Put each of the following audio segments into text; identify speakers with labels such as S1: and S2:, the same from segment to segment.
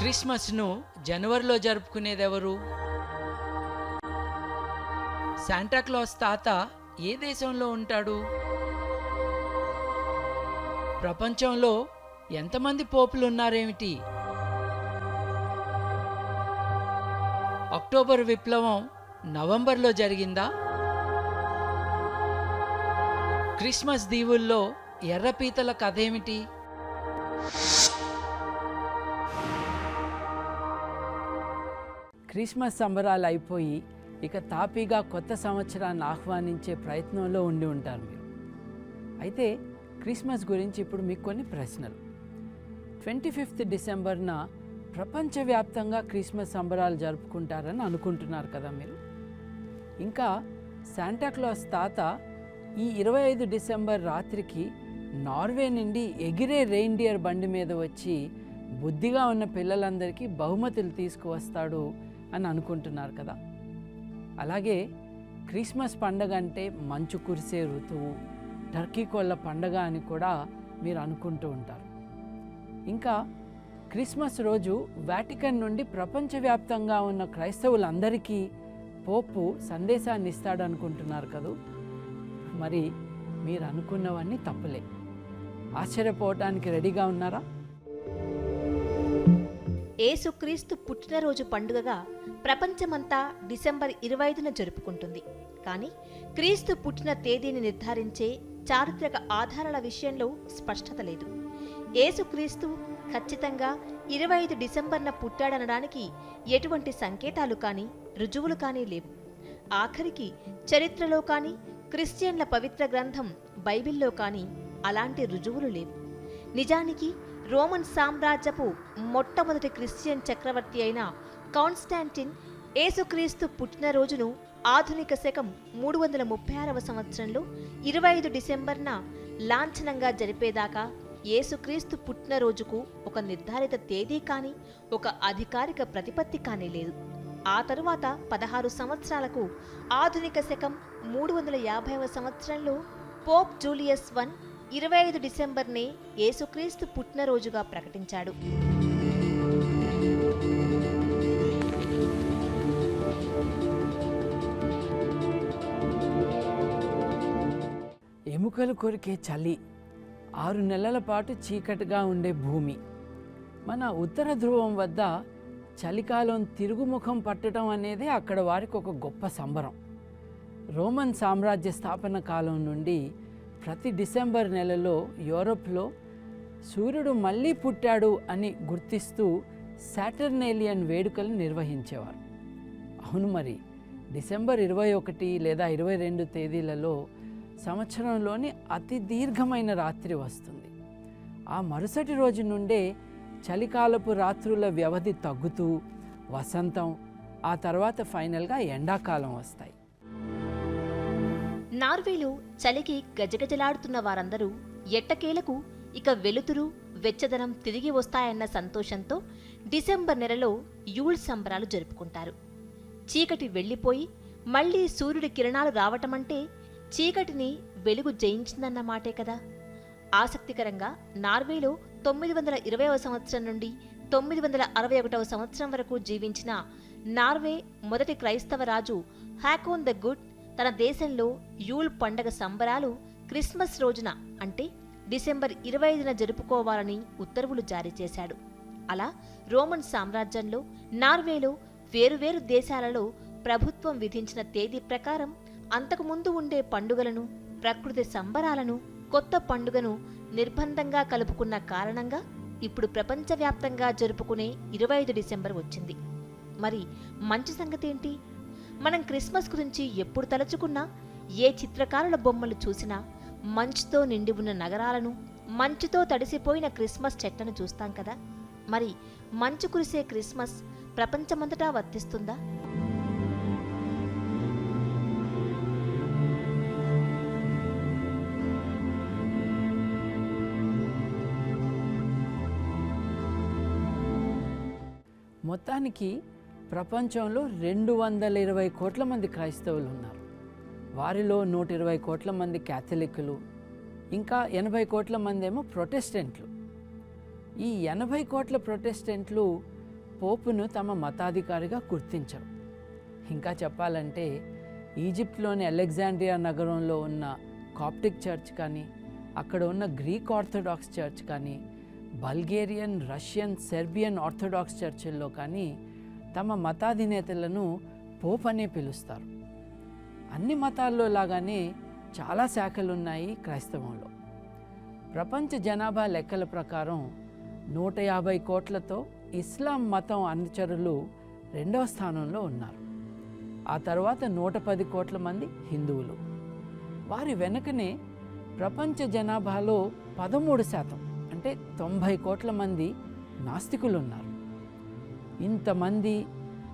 S1: క్రిస్మస్ను జనవరిలో జరుపుకునేదెవరు? శాంటాక్లాస్ తాత ఏ దేశంలో ఉంటాడు? ప్రపంచంలో ఎంతమంది పోపులు ఉన్నారేమిటి అక్టోబర్ విప్లవం నవంబర్లో జరిగిందా? క్రిస్మస్ దీవుల్లో ఎర్రపీతల కథ ఏమిటి క్రిస్మస్ సంబరాలు అయిపోయి ఇక తాపీగా కొత్త సంవత్సరాన్ని ఆహ్వానించే ప్రయత్నంలో ఉండి ఉంటారు మీరు. అయితే క్రిస్మస్ గురించి ఇప్పుడు మీకు కొన్ని ప్రశ్నలు. ట్వంటీ ఫిఫ్త్ డిసెంబర్న ప్రపంచవ్యాప్తంగా క్రిస్మస్ సంబరాలు జరుపుకుంటారని అనుకుంటున్నారు కదా మీరు? ఇంకా శాంటాక్లాస్ తాత ఈ ఇరవై ఐదు డిసెంబర్ రాత్రికి నార్వే నుండి ఎగిరే రెయిన్డియర్ బండి మీద వచ్చి బుద్ధిగా ఉన్న పిల్లలందరికీ బహుమతులు తీసుకువస్తాడు అని అనుకుంటున్నారు కదా. అలాగే క్రిస్మస్ పండగ అంటే మంచు కురిసే ఋతువు టర్కీ కోళ్ళ పండగ అని కూడా మీరు అనుకుంటూ ఉంటారు. ఇంకా క్రిస్మస్ రోజు వాటికన్ నుండి ప్రపంచవ్యాప్తంగా ఉన్న క్రైస్తవులందరికీ పోపు సందేశాన్ని ఇస్తాడు అనుకుంటున్నారు కదూ. మరి మీరు అనుకున్నవన్నీ తప్పులే. ఆశ్చర్యపోవటానికి రెడీగా ఉన్నారా?
S2: ఏసుక్రీస్తు పుట్టినరోజు పండుగగా ప్రపంచమంతా డిసెంబర్ ఇరవై ఐదున జరుపుకుంటుంది. కానీ క్రీస్తు పుట్టిన తేదీని నిర్ధారించే చారిత్రక ఆధారాల విషయంలో స్పష్టత లేదు. ఏసుక్రీస్తు ఖచ్చితంగా ఇరవై ఐదు డిసెంబర్న పుట్టాడనడానికి ఎటువంటి సంకేతాలు కానీ రుజువులు కానీ లేవు. ఆఖరికి చరిత్రలో కానీ క్రిస్టియన్ల పవిత్ర గ్రంథం బైబిల్లో కానీ అలాంటి రుజువులు లేవు. నిజానికి రోమన్ సామ్రాజ్యపు మొట్టమొదటి క్రిస్టియన్ చక్రవర్తి అయిన కాన్స్టాంటిన్ ఏసుక్రీస్తు పుట్టినరోజును ఆధునిక శకం మూడు వందల ముప్పై ఆరవ సంవత్సరంలో ఇరవై ఐదు డిసెంబర్న లాంఛనంగా జరిపేదాకా ఏసుక్రీస్తు పుట్టినరోజుకు ఒక నిర్ధారిత తేదీ కానీ ఒక అధికారిక ప్రతిపత్తి కానీ లేదు. ఆ తరువాత పదహారు సంవత్సరాలకు ఆధునిక శకం మూడు వందల యాభైవ సంవత్సరంలో పోప్ జూలియస్ వన్ ఇరవై ఐదు డిసెంబర్నే యేసుక్రీస్తు పుట్టినరోజుగా ప్రకటించాడు.
S1: ఎముకలు కొరికే చలి. ఆరు నెలల పాటు చీకటిగా ఉండే భూమి. మన ఉత్తర ధ్రువం వద్ద చలికాలం తిరుగుముఖం పట్టడం అనేది అక్కడ వారికి ఒక గొప్ప సంబరం. రోమన్ సామ్రాజ్య స్థాపన కాలం నుండి ప్రతి డిసెంబర్ నెలలో యూరోప్లో సూర్యుడు మళ్ళీ పుట్టాడు అని గుర్తిస్తూ సాటర్నేలియన్ వేడుకలు నిర్వహించేవారు. అవును మరి డిసెంబర్ ఇరవై ఒకటి లేదా ఇరవై రెండు తేదీలలో సంవత్సరంలోని అతి దీర్ఘమైన రాత్రి వస్తుంది. ఆ మరుసటి రోజు నుండే చలికాలపు రాత్రుల వ్యవధి తగ్గుతూ వసంతం ఆ తర్వాత ఫైనల్గా ఎండాకాలం వస్తాయి.
S2: నార్వేలో చలికి గజగజలాడుతున్న వారందరూ ఎట్టకేలకు ఇక వెలుతురు వెచ్చదనం తిరిగి వస్తాయన్న సంతోషంతో డిసెంబర్ నెలలో యూల్ సంబరాలు జరుపుకుంటారు. చీకటి వెళ్ళిపోయి మళ్ళీ సూర్యుడి కిరణాలు రావటమంటే చీకటిని వెలుగు జయించిందన్నమాటే కదా. ఆసక్తికరంగా నార్వేలో తొమ్మిది వందల ఇరవైవ సంవత్సరం నుండి తొమ్మిది వందల అరవై ఒకటవ సంవత్సరం వరకు జీవించిన నార్వే మొదటి క్రైస్తవ రాజు హ్యాకోన్ ద గుడ్ తన దేశంలో యూల్ పండగ సంబరాలు క్రిస్మస్ రోజున అంటే డిసెంబర్ ఇరవై ఐదున జరుపుకోవాలని ఉత్తర్వులు జారీ చేశాడు. అలా రోమన్ సామ్రాజ్యంలో నార్వేలో వేరువేరు దేశాలలో ప్రభుత్వం విధించిన తేదీ ప్రకారం అంతకుముందు ఉండే పండుగలను ప్రకృతి సంబరాలను కొత్త పండుగను నిర్బంధంగా కలుపుకున్న కారణంగా ఇప్పుడు ప్రపంచవ్యాప్తంగా జరుపుకునే ఇరవై ఐదు డిసెంబర్ వచ్చింది. మరి మంచి సంగతి ఏంటి మనం క్రిస్మస్ గురించి ఎప్పుడు తలచుకున్నా ఏ చిత్రకారుల బొమ్మలు చూసినా మంచుతో నిండి ఉన్న నగరాలను మంచుతో తడిసిపోయిన క్రిస్మస్ చెట్లను చూస్తాం కదా. మరి మంచు కురిసే క్రిస్మస్ ప్రపంచమంతటా వర్తిస్తుందా?
S1: మొత్తానికి ప్రపంచంలో రెండు వందల ఇరవై కోట్ల మంది క్రైస్తవులు ఉన్నారు. వారిలో నూట ఇరవై కోట్ల మంది క్యాథలిక్లు ఇంకా ఎనభై కోట్ల మంది ఏమో ప్రొటెస్టెంట్లు. ఈ ఎనభై కోట్ల ప్రొటెస్టెంట్లు పోపును తమ మతాధికారిగా గుర్తించరు. ఇంకా చెప్పాలంటే ఈజిప్ట్లోని అలెగ్జాండ్రియా నగరంలో ఉన్న కాప్టిక్ చర్చ్ కానీ అక్కడ ఉన్న గ్రీక్ ఆర్థడాక్స్ చర్చ్ కానీ బల్గేరియన్ రష్యన్ సెర్బియన్ ఆర్థడాక్స్ చర్చిల్లో కానీ తమ మతాధినేతలను పోప్ అనే పిలుస్తారు. అన్ని మతాల్లో లాగానే చాలా శాఖలు ఉన్నాయి క్రైస్తవంలో ప్రపంచ జనాభా లెక్కల ప్రకారం నూట యాభై కోట్లతో ఇస్లాం మతం అనుచరులు రెండవ స్థానంలో ఉన్నారు. ఆ తర్వాత నూట పది కోట్ల మంది హిందువులు. వారి వెనుకనే ప్రపంచ జనాభాలో పదమూడు శాతం అంటే తొంభై కోట్ల మంది నాస్తికులు ఉన్నారు ఇంతమంది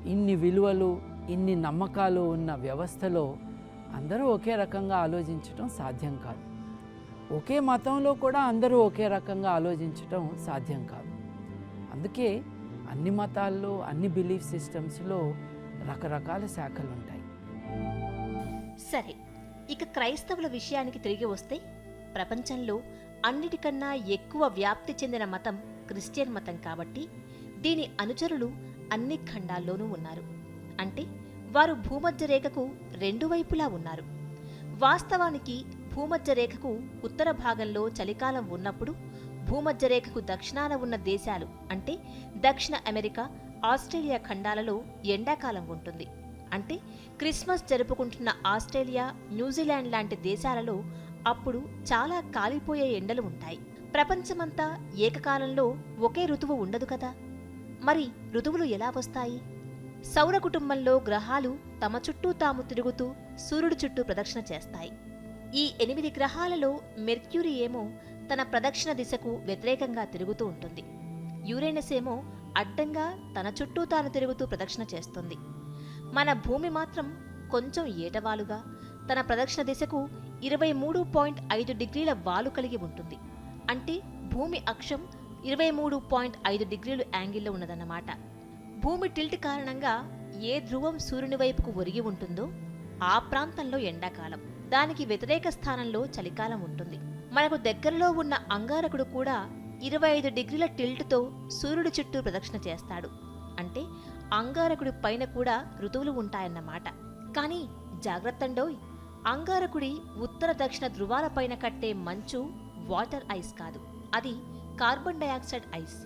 S1: ఇన్ని విలువలు ఇన్ని నమ్మకాలు ఉన్న వ్యవస్థలో అందరూ ఒకే రకంగా ఆలోచించటం సాధ్యం కాదు. ఒకే మతంలో కూడా అందరూ ఒకే రకంగా ఆలోచించటం సాధ్యం కాదు. అందుకే అన్ని మతాల్లో అన్ని బిలీఫ్ సిస్టమ్స్లో రకరకాల శాఖలు ఉంటాయి
S2: సరే ఇక క్రైస్తవుల విషయానికి తిరిగి వస్తే ప్రపంచంలో అన్నిటికన్నా ఎక్కువ వ్యాప్తి చెందిన మతం క్రిస్టియన్ మతం కాబట్టి దీని అనుచరులు అన్ని ఖండాల్లోనూ ఉన్నారు. అంటే వారు భూమధ్య రేఖకు రెండు వైపులా ఉన్నారు. వాస్తవానికి భూమధ్య రేఖకు ఉత్తర భాగంలో చలికాలం ఉన్నప్పుడు భూమధ్య రేఖకు దక్షిణాన ఉన్న దేశాలు అంటే దక్షిణ అమెరికా ఆస్ట్రేలియా ఖండాలలో ఎండాకాలం ఉంటుంది. అంటే క్రిస్మస్ జరుపుకుంటున్న ఆస్ట్రేలియా న్యూజిలాండ్ లాంటి దేశాలలో అప్పుడు చాలా కాలిపోయే ఎండలు ఉంటాయి. ప్రపంచమంతా ఏకకాలంలో ఒకే ఋతువు ఉండదు కదా? మరి ఋతువులు ఎలా వస్తాయి? సౌర కుటుంబంలో గ్రహాలు తమ చుట్టూ తాము తిరుగుతూ సూర్యుడి చుట్టూ ప్రదక్షిణ చేస్తాయి. ఈ ఎనిమిది గ్రహాలలో మెర్క్యూరీ ఏమో తన ప్రదక్షిణ దిశకు వ్యతిరేకంగా తిరుగుతూ ఉంటుంది. యురేనస్ ఏమో అడ్డంగా తన చుట్టూ తాను తిరుగుతూ ప్రదక్షిణ చేస్తుంది. మన భూమి మాత్రం కొంచెం ఏటవాలుగా తన ప్రదక్షిణ దిశకు ఇరవై మూడు పాయింట్ ఐదు డిగ్రీల వాలు కలిగి ఉంటుంది. అంటే భూమి అక్షం ఇరవై మూడు పాయింట్ ఐదు డిగ్రీలు యాంగిల్లో ఉన్నదన్నమాట. భూమి టిల్ట్ కారణంగా ఏ ధ్రువం సూర్యుని వైపుకు ఒరిగి ఉంటుందో ఆ ప్రాంతంలో ఎండాకాలం. దానికి వ్యతిరేక స్థానంలో చలికాలం ఉంటుంది. మనకు దగ్గరలో ఉన్న అంగారకుడు కూడా ఇరవై ఐదు డిగ్రీల టిల్ట్తో సూర్యుడి చుట్టూ ప్రదక్షిణ చేస్తాడు. అంటే అంగారకుడి పైన కూడా ఋతువులు ఉంటాయన్నమాట. కానీ జాగ్రత్తండోయ్ అంగారకుడి ఉత్తర దక్షిణ ధృవాలపైన కట్టే మంచు వాటర్ ఐస్ కాదు. అది కార్బన్ డయాక్సైడ్ ఐస్.